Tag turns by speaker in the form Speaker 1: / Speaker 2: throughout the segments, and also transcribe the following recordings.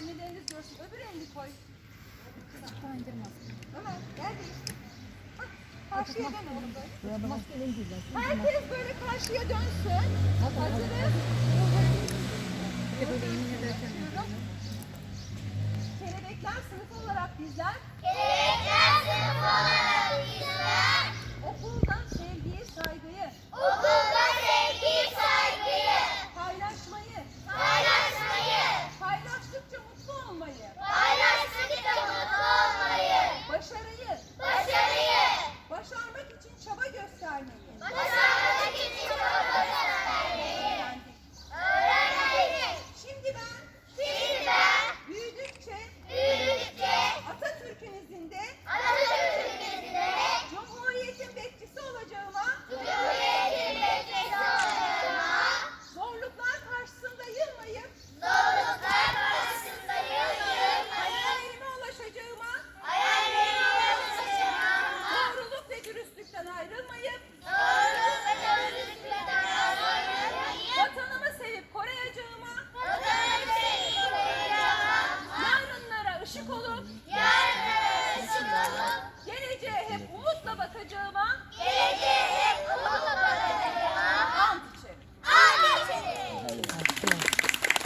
Speaker 1: anneleriniz görsün. Öbür elini koy. Ömer, gel değiştir. Hah, Karşıya dön oğlum böyle. Herkes böyle karşıya dönsün. Hazırız. Kelebekler sınıfı olarak bizler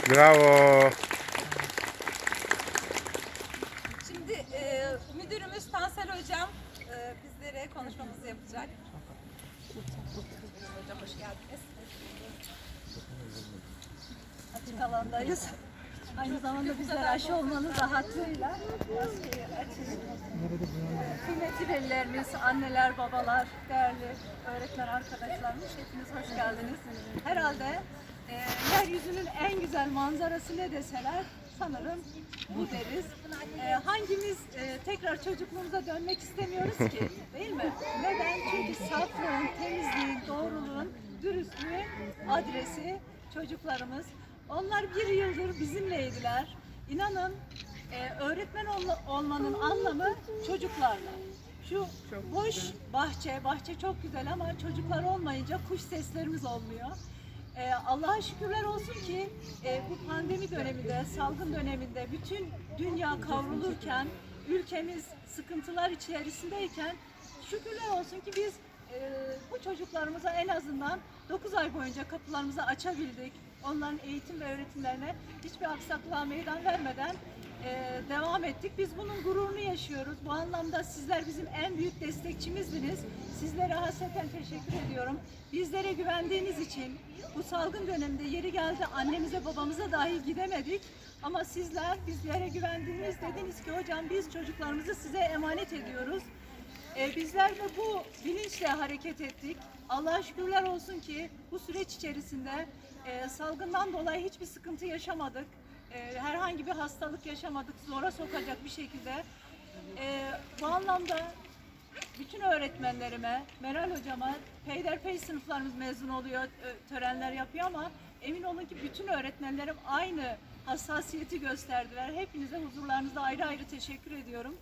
Speaker 2: Bravo.
Speaker 1: Şimdi e, müdürümüz Tansel Hocam e, bizlere konuşmamızı yapacak. Hocam hoş geldiniz. Açık alandayız. Aynı zamanda bizler aşı olmanın rahatlığıyla maskeyi açın. Kıymetli velilerimiz, anneler, babalar, değerli öğretmen arkadaşlarımız hepiniz hoş geldiniz. Herhalde e, yeryüzünün en güzel manzarası ne deseler sanırım bu deriz. E, hangimiz e, tekrar çocukluğumuza dönmek istemiyoruz ki değil mi? Neden? Çünkü saflığın, temizliğin, doğruluğun, dürüstlüğün adresi çocuklarımız. Onlar bir yıldır bizimleydiler. İnanın e, öğretmen ol- olmanın anlamı çocuklarla. Şu boş bahçe, bahçe çok güzel ama çocuklar olmayınca kuş seslerimiz olmuyor. E, Allah'a şükürler olsun ki e, bu pandemi döneminde, salgın döneminde bütün dünya kavrulurken, ülkemiz sıkıntılar içerisindeyken şükürler olsun ki biz e, bu çocuklarımıza en azından 9 ay boyunca kapılarımızı açabildik. Onların eğitim ve öğretimlerine hiçbir aksaklığa meydan vermeden e, devam ettik. Biz bunun gururunu yaşıyoruz. Bu anlamda sizler bizim en büyük destekçimizdiniz. Sizlere hasreten teşekkür ediyorum. Bizlere güvendiğiniz için bu salgın döneminde yeri geldi annemize babamıza dahi gidemedik. Ama sizler bizlere güvendiğiniz dediniz ki hocam biz çocuklarımızı size emanet ediyoruz. Ee, bizler de bu bilinçle hareket ettik. Allah'a şükürler olsun ki bu süreç içerisinde e, salgından dolayı hiçbir sıkıntı yaşamadık. E, herhangi bir hastalık yaşamadık. Zora sokacak bir şekilde. E, bu anlamda bütün öğretmenlerime, Meral hocama, peyderpey sınıflarımız mezun oluyor, törenler yapıyor ama emin olun ki bütün öğretmenlerim aynı hassasiyeti gösterdiler. Hepinize huzurlarınızda ayrı ayrı teşekkür ediyorum.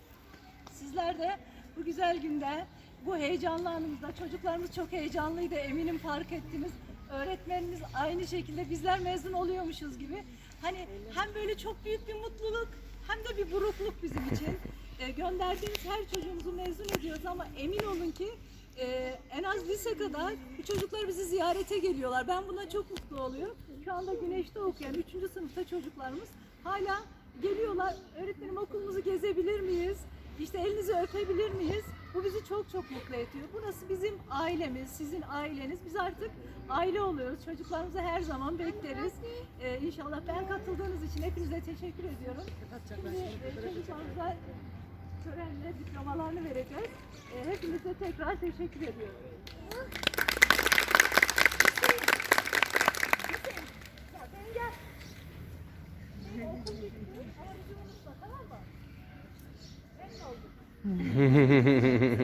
Speaker 1: Sizler de bu güzel günde, bu heyecanlı anımızda çocuklarımız çok heyecanlıydı eminim fark ettiniz. Öğretmenimiz aynı şekilde bizler mezun oluyormuşuz gibi. Hani hem böyle çok büyük bir mutluluk hem de bir burukluk bizim için. E, gönderdiğimiz her çocuğumuzu mezun ediyoruz ama emin olun ki e, en az lise kadar bu çocuklar bizi ziyarete geliyorlar. Ben buna çok mutlu oluyorum. Şu anda Güneş'te okuyan 3. sınıfta çocuklarımız hala geliyorlar. Öğretmenim okulumuzu gezebilir miyiz? İşte elinizi öpebilir miyiz? Bu bizi çok çok mutlu ediyor. Burası bizim ailemiz, sizin aileniz. Biz artık aile oluyoruz. Çocuklarımızı her zaman bekleriz. Ee, inşallah ben katıldığınız için hepinize teşekkür ediyorum. Şimdi e, çocuklarımıza törenle diplomalarını vereceğiz. E, hepinize tekrar teşekkür ediyorum. Hüseyin,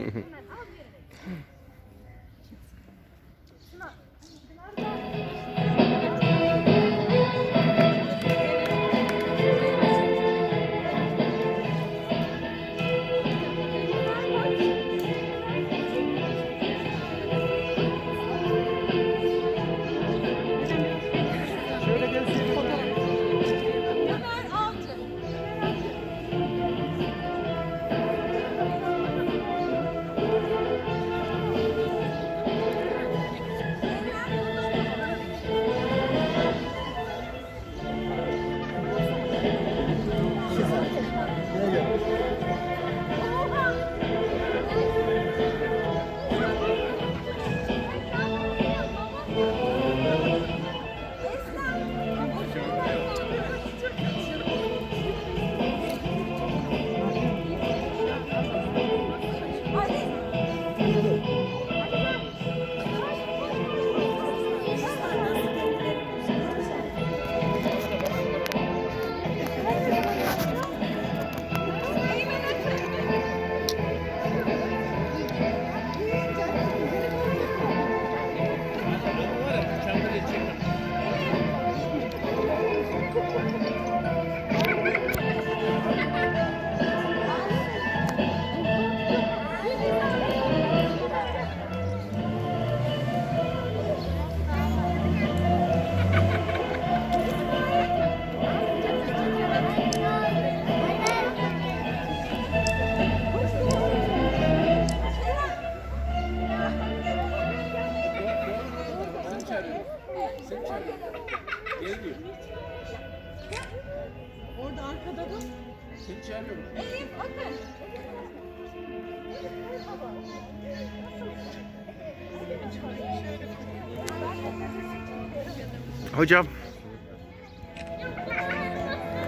Speaker 2: Hocam.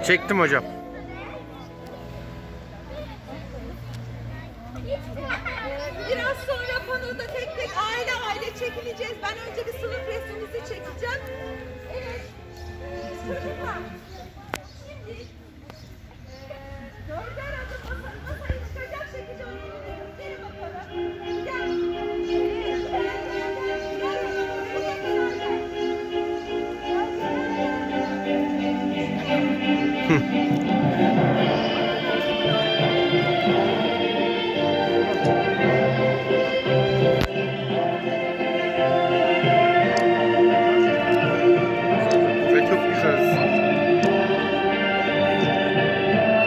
Speaker 2: Çektim hocam.
Speaker 1: Biraz sonra panoda tek tek aile aile çekileceğiz. Ben önce bir sınıf resmimizi çekeceğim. Evet. Çocuklar.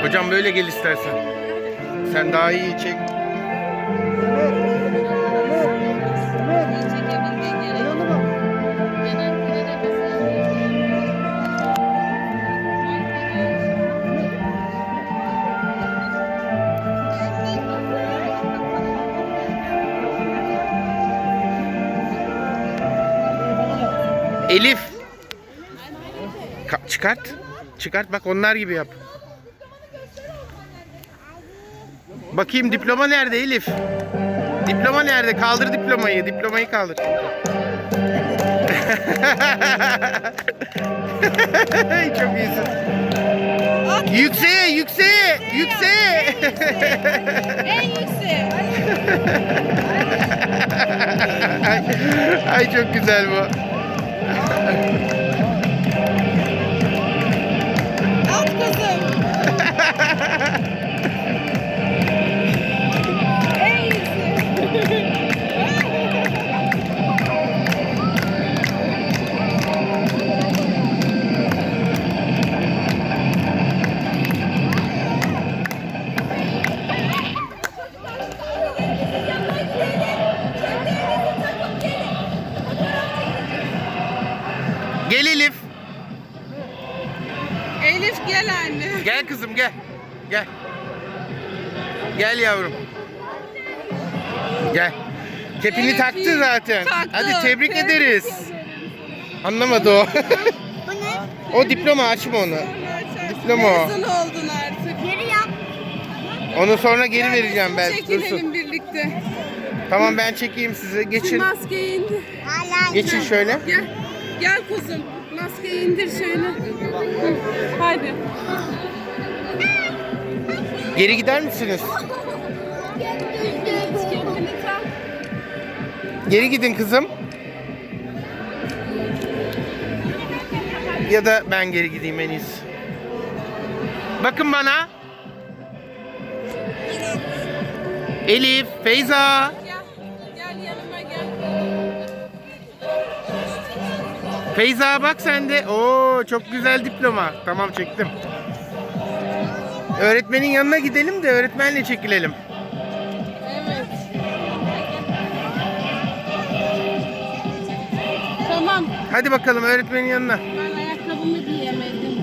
Speaker 2: Hocam böyle gel istersen. Sen daha iyi çek. Elif. Ka- çıkart. Çıkart bak onlar gibi yap. Bakayım diploma nerede Elif? Diploma nerede? Kaldır diplomayı. Diplomayı kaldır. Çok iyisin. Yükseğe, yükseğe, yükseğe.
Speaker 1: En yüksek.
Speaker 2: ay, ay çok güzel bu. Kepini
Speaker 1: Evet,
Speaker 2: taktı
Speaker 1: iyi.
Speaker 2: zaten.
Speaker 1: Taktı.
Speaker 2: Hadi tebrik,
Speaker 1: Tebrik
Speaker 2: ederiz. Anlamadı o.
Speaker 3: Bu ne?
Speaker 2: o diploma açma onu. Diploma o.
Speaker 1: Mezun oldun artık.
Speaker 3: Geri yap.
Speaker 2: Onu sonra geri vereceğim ben.
Speaker 1: Çekilelim
Speaker 2: Dursun.
Speaker 1: birlikte.
Speaker 2: Tamam ben çekeyim sizi. Geçin.
Speaker 1: Maskeyi indir.
Speaker 3: Hala.
Speaker 2: Geçin şöyle.
Speaker 1: Gel. Gel kuzum. Maskeyi indir şöyle. Hı, Hadi.
Speaker 2: Geri gider misiniz? Geri gidin kızım. Ya da ben geri gideyim en iyisi. Bakın bana. Elif, Feyza.
Speaker 1: Gel.
Speaker 2: Feyza bak sen de. Oo çok güzel diploma. Tamam çektim. Öğretmenin yanına gidelim de öğretmenle çekilelim. Hadi bakalım öğretmenin yanına.
Speaker 1: Ben ayakkabımı giyemedim.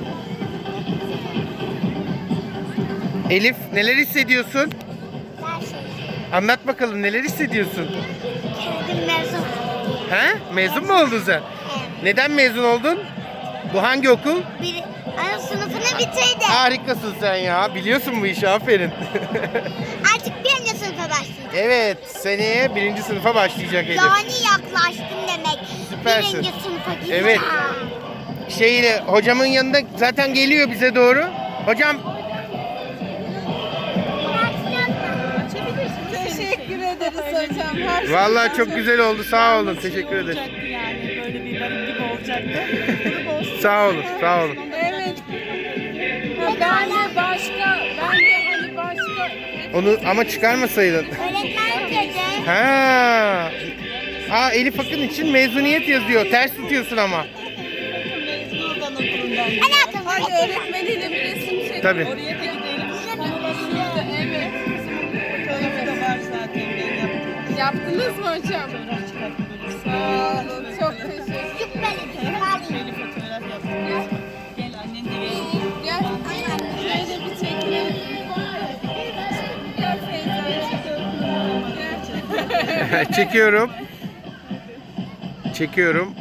Speaker 2: Elif neler hissediyorsun?
Speaker 3: Her şey.
Speaker 2: Anlat bakalım neler hissediyorsun?
Speaker 3: Kendim mezun.
Speaker 2: He? Mezun mu oldun sen? Neden mezun oldun? Bu hangi okul?
Speaker 3: Bir ana sınıfını bitirdi.
Speaker 2: Harikasın sen ya. Biliyorsun bu işi aferin.
Speaker 3: Artık birinci sınıfa başlayacağım.
Speaker 2: evet seneye birinci sınıfa başlayacak Elif.
Speaker 3: Yani Birinci sınıfa gideceğim.
Speaker 2: Evet. Şeyle hocamın yanında zaten geliyor bize doğru. Hocam
Speaker 1: Teşekkür ederiz hocam. Her şey
Speaker 2: vallahi çok güzel oldu. Sağ olun. Teşekkür ederim.
Speaker 4: olacaktı yani böyle bir barın gibi olacaktı. Grup olsun.
Speaker 2: Sağ olun. Sağ olun.
Speaker 1: Evet. Ha, ben de başka, ben de hani başka
Speaker 2: Onu ama çıkarmasaydın.
Speaker 3: Öğretmen dedi.
Speaker 2: Ha. Ha Elif Akın için mezuniyet yazıyor. Ters tutuyorsun ama.
Speaker 4: Mezundan okulundan.
Speaker 1: Hani öğretmeniyle bir resim çekin.
Speaker 2: Tabii.
Speaker 4: Oraya da gidelim.
Speaker 1: Şurada evet.
Speaker 4: Fotoğrafı da var zaten. Ben yaptım.
Speaker 1: Yaptınız mı hocam?
Speaker 4: Fotoğraf çıkarttım.
Speaker 1: Sağ olun. Çok teşekkür
Speaker 3: ederim. Şöyle fotoğraf yaptım. Gel annen de gel. Gel. Şöyle bir çekelim.
Speaker 2: Çekiyorum. Çekiyorum.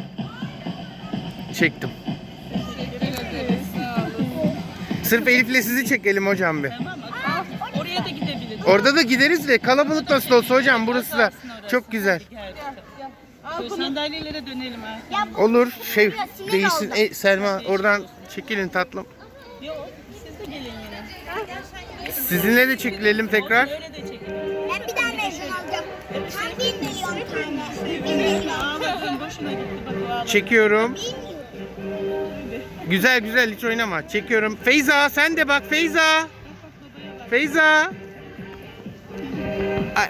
Speaker 2: Çektim. Sırf Elif'le sizi çekelim hocam bir.
Speaker 4: Tamam mı? Oraya da gidebiliriz.
Speaker 2: Orada da gideriz de kalabalık nasıl olsa hocam burası da çok güzel.
Speaker 4: Şöyle sandalyelere dönelim ha.
Speaker 2: Olur şey değilsin. E, Selma oradan çekilin tatlım.
Speaker 4: Yok siz de gelin yine.
Speaker 2: Sizinle de çekilelim tekrar.
Speaker 4: Öyle de çekin.
Speaker 3: ben bir daha mezun olacağım.
Speaker 2: Çekiyorum. Güzel güzel hiç oynama. Çekiyorum. Feyza sen de bak Feyza. Feyza. Ay.